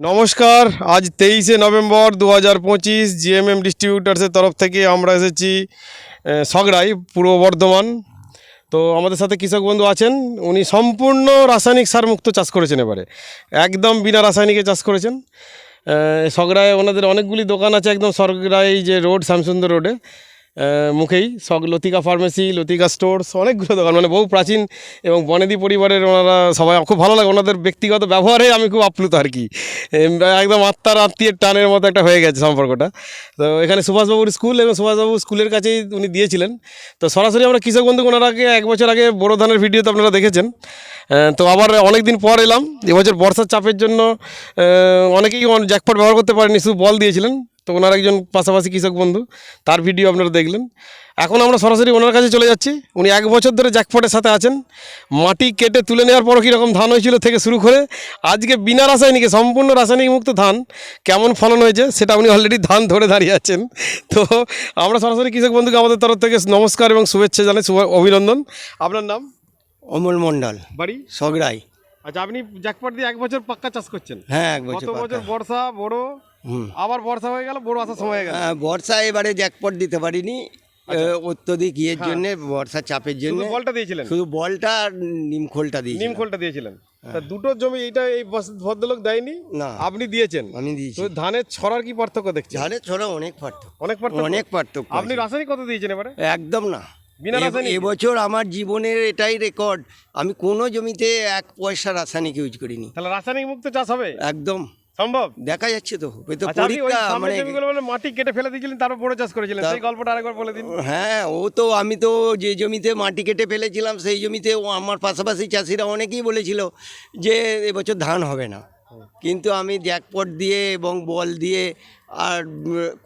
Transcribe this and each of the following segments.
নমস্কার, আজ তেইশে নভেম্বর দু হাজার পঁচিশ জিএমএম ডিস্ট্রিবিউটার্সের তরফ থেকে আমরা এসেছি সগড়াই পূর্ব বর্ধমান। তো আমাদের সাথে কৃষক বন্ধু আছেন, উনি সম্পূর্ণ রাসায়নিক সার মুক্ত চাষ করেছেন এবারে। একদম বিনা রাসায়নিকে চাষ করেছেন। সগড়ায় ওনাদের অনেকগুলি দোকান আছে একদম সগড়াই যে রোড, শ্যামসুন্দর রোডে। মুখেই। সগ লতিকা ফার্মেসি লতিকা স্টোর্স অনেকগুলো দোকান মানে বহু প্রাচীন এবং বনেদি পরিবারের ওনারা সবাই, খুব ভালো লাগে ওনাদের ব্যক্তিগত ব্যবহারে আমি খুব আপ্লুত আর কি। একদম আত্মার, আত্মীয়ের টানের মতো একটা হয়ে গেছে সম্পর্কটা। তো এখানে সুভাষবাবুর স্কুল এবং সুভাষবাবু স্কুলের কাছেই উনি দিয়েছিলেন। তো সরাসরি আমরা কৃষক বন্ধু ওনার আগে এক বছর আগে বড় ধানের ভিডিও তো আপনারা দেখেছেন। তো আবার অনেক দিন পর এলাম। এবছর বর্ষার চাপের জন্য অনেকেই জ্যাকপট ব্যবহার করতে পারেনি, শুধু বল দিয়েছিলেন। তো ওনার একজন পাশাপাশি কৃষক বন্ধু তার ভিডিও আপনারা দেখলেন। এখন আমরা সরাসরি ওনার কাছে চলে যাচ্ছি। উনি এক বছর ধরে জ্যাকপটের সাথে আছেন। মাটি কেটে তুলে নেওয়ার পরও কীরকম ধান হয়েছিল থেকে শুরু করে আজকে বিনা রাসায়নিকে সম্পূর্ণ রাসায়নিক মুক্ত ধান কেমন ফলন হয়েছে সেটা উনি অলরেডি ধান ধরে দাঁড়িয়ে আছেন। তো আমরা সরাসরি কৃষক বন্ধুকে আমাদের তরফ থেকে নমস্কার এবং শুভেচ্ছা জানাই শুভ অভিনন্দন। আপনার নাম? অমল মন্ডল বাড়ি? সগড়াই। আচ্ছা আপনি জ্যাকপট দিয়ে এক বছর পাক্কা চাষ করছেন? হ্যাঁ এক বছর বছর বর্ষা বড়? আবার বর্ষা হয়ে গেল বড় আসার সময় হয়ে গেল। হ্যাঁ, বর্ষা এবারে জ্যাকপট দিতে পারিনি। অত্যধিক ইয়ের জন্য বর্ষার চাপের জন্য। বলটা দিয়েছিলেন? শুধু বলটা আর নিমখোলটা দিয়েছি নিম খোলটা দিয়েছিলেন। তা দুটো জমি এইটা এই ভদ্রলোক দেয়নি? না। আপনি দিয়েছেন। আমি দিয়েছি। ধানের ছড়ার কি পার্থক্য দেখছেন? ধানের ছড়া অনেক পার্থক্য। অনেক পার্থক্য? অনেক পার্থক্য আপনি রাসায়নিক কত দিয়েছেন এবারে? একদম না। বিনা এবছর আমার জীবনের এটাই রেকর্ড আমি কোনো জমিতে এক পয়সা রাসায়নিক ইউজ করিনি। তাহলে রাসায়নিক মুক্ত চাষ হবে? একদম। সম্ভব? দেখা যাচ্ছে তো। ওই তো আচ্ছা পরীক্ষা মানে মানে মাটি কেটে ফেলে দিয়েছিলেন তারপর বড় চাষ করেছিলেন। সেই গল্পটা আরেকবার বলে দিন। হ্যাঁ ও তো আমি তো যে জমিতে মাটি কেটে ফেলেছিলাম সেই জমিতে ও আমার পাশাপাশি চাষিরা অনেকেই বলেছিল যে এবছর ধান হবে না। কিন্তু আমি জ্যাকপট দিয়ে এবং বল দিয়ে আর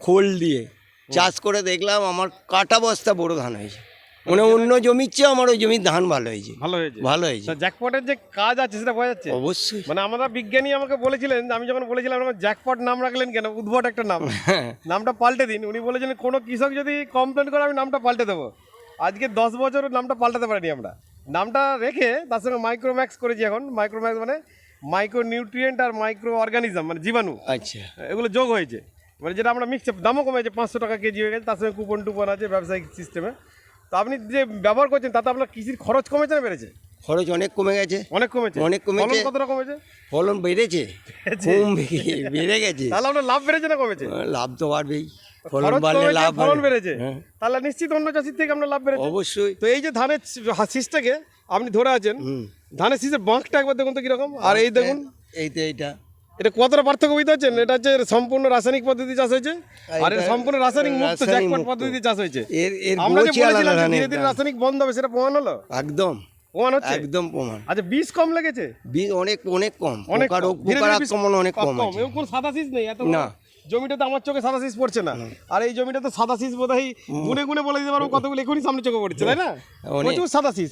খোল দিয়ে চাষ করে দেখলাম আমার কাটা বস্তা বড় ধান হয়েছে। মানে অন্য জমির চেয়ে আমার ওই জমির ধান ভালো হয়েছে। ভালো হয়েছে? ভালো হয়েছে। জ্যাকপটের যে কাজ আছে সেটা বোঝা যাচ্ছে? অবশ্যই। মানে আমরা বিজ্ঞানী আমাকে বলেছিলেন আমি যখন বলেছিলাম আমার জ্যাকপট নাম রাখলেন কেন? উদ্ভট একটা নাম। হ্যাঁ। নামটা পাল্টে দিন। উনি বলেছেন কোনো কৃষক যদি কমপ্লেন করে আমি নামটা পাল্টে দেবো। আজকে দশ বছর নামটা পাল্টাতে পারিনি আমরা। নামটা রেখে তার সঙ্গে মাইক্রোম্যাক্স করেছি এখন। মাইক্রোম্যাক্স মানে মাইক্রো নিউট্রিয়েন্ট আর মাইক্রো অর্গানিজম মানে জীবাণু। আচ্ছা। এগুলো যোগ হয়েছে। মানে যেটা আমরা মিক্স দামও কমেছে পাঁচশো টাকা কেজি হয়ে গেছে। তার সঙ্গে কুপন টুপন আছে ব্যবসায়িক সিস্টেমে তো আপনি যে ব্যবহার করছেন তাতে আপনার কৃষির খরচ কমেছে না বেড়েছে? খরচ অনেক কমে গেছে। অনেক কমেছে? অনেক কমেছে। ফলন কতটা কমেছে? ফলন বেড়েছে। বেড়ে গেছে। তাহলে আপনার লাভ বেড়েছে না কমেছে? লাভ তো বাড়বেই। ফলন বাড়লে লাভ ফলন বেড়েছে। হ্যাঁ। তাহলে নিশ্চিত অন্য চাষির থেকে আপনার লাভ বেড়েছে? অবশ্যই। তো এই যে ধানের শীষটাকে আপনি ধরে আছেন ধানের শীষের বাঁকটা একবার দেখুন তো কীরকম। আর এই দেখুন। এই তো এইটা। এটা কতটা পার্থক্য বুঝতে পারছেন? এটা হচ্ছে সম্পূর্ণ রাসায়নিক পদ্ধতি চাষ হয়েছে আর এটা সম্পূর্ণ রাসায়নিক মুক্ত জ্যাকপট পদ্ধতি চাষ হয়েছে। আমরা যে বলেছিলাম যে ধীরে ধীরে রাসায়নিক বন্ধ হবে সেটা প্রমাণ হলো? একদম। প্রমাণ হচ্ছে? একদম প্রমাণ। আচ্ছা বীজ কম লেগেছে? বীজ অনেক অনেক কম। অনেক কম। পোকার আক্রমণ অনেক কম আছে। এবং কোনো সাদা শীষ নেই এত না। জমিটাতে আমার চোখে সাদা শীষ পড়ছে না। আর এই জমিটা তো সাদা শীষ বোধ হয় গুনে গুনে বলে দিতে পারব কতগুলো এখনই সামনে চোখে পড়ছে তাই না। প্রচুর সাদা শীষ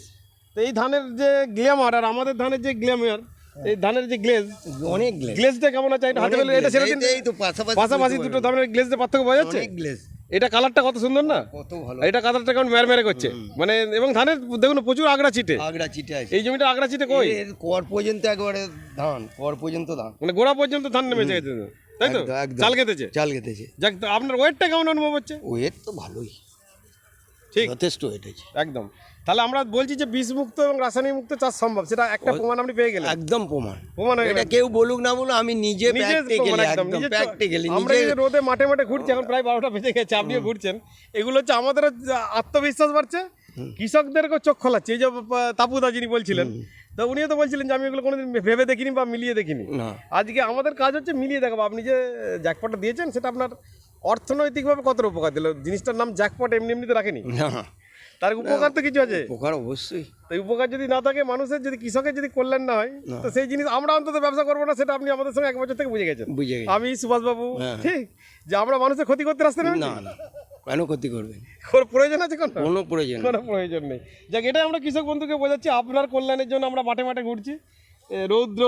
তো এই ধানের যে গ্ল্যামার আর আমাদের ধানের যে গ্ল্যামার এই ধানের যে গ্লেজ অনেক গ্লেজ গ্লেজটা কেমন আছে? এটা হাতে এটা এই দিন। এই তো পাশাপাশি পাশাপাশি দুটো ধানের গ্লেজের পার্থক্য বোঝা যাচ্ছে? অনেক গ্লেজ এটা কালারটা কত সুন্দর না? কত ভালো। এটা কালারটা কেমন মেরে মেরে করছে? মানে এবং ধানের দেখুন প্রচুর আগড়া চিটে আগড়া চিটে আছে। এই জমিটা আগড়া চিটে কই? কর পর্যন্ত একবারে ধান কর পর্যন্ত ধান। মানে গোড়া পর্যন্ত ধান নেমে গেছে তাই তো। চাল খেতেছে? চাল খেতেছে। যাক আপনার ওয়েটটা কেমন অনুভব হচ্ছে? ওয়েট তো ভালোই। ঠিক। যথেষ্ট আছে একদম। তাহলে আমরা বলছি যে বিষ মুক্ত এবং রাসায়নিক মুক্ত চাষ সম্ভব সেটা একটা প্রমাণ আপনি পেয়ে গেলেন। একদম প্রমাণ। প্রমাণ গেল এটা কেউ বলুক না বলুক আমি নিজে প্র্যাকটিক্যালি একদম। প্র্যাকটিক্যালি আমরা এই রোদে মাঠে মাঠে ঘুরছি এখন প্রায় বারোটা বেজে গেছে আপনিও ঘুরছেন। এগুলো হচ্ছে আমাদের আত্মবিশ্বাস বাড়ছে কৃষকদেরকে চোখ খোলাচ্ছে। এই যে তাপুদা যিনি বলছিলেন তো উনিও তো বলছিলেন যে আমি এগুলো কোনোদিন ভেবে দেখিনি বা মিলিয়ে দেখিনি। আজকে আমাদের কাজ হচ্ছে মিলিয়ে দেখাবো। আপনি যে জ্যাকপটটা দিয়েছেন সেটা আপনার অর্থনৈতিকভাবে কতটা উপকার দিল? জিনিসটার নাম জ্যাকপট এমনি এমনিতে রাখেনি? না। তার উপকার তো কিছু আছে? উপকার অবশ্যই। তো উপকার যদি না থাকে মানুষের যদি কৃষকের যদি কল্যাণ না হয় তো সেই জিনিস আমরা অন্তত ব্যবসা করব না সেটা আপনি আমাদের সঙ্গে এক বছর থেকে বুঝে গেছেন। বুঝে গেছি। আমি সুভাষবাবু হ্যাঁ। ঠিক? যে আমরা মানুষের ক্ষতি করতে রাস্তা না না। কেন ক্ষতি করবে? প্রয়োজন আছে কোনো? কোনো প্রয়োজন কোনো প্রয়োজন নেই। যাক এটাই আমরা কৃষক বন্ধুকে বোঝাচ্ছি আপনার কল্যাণের জন্য আমরা মাঠে মাঠে ঘুরছি। রৌদ্র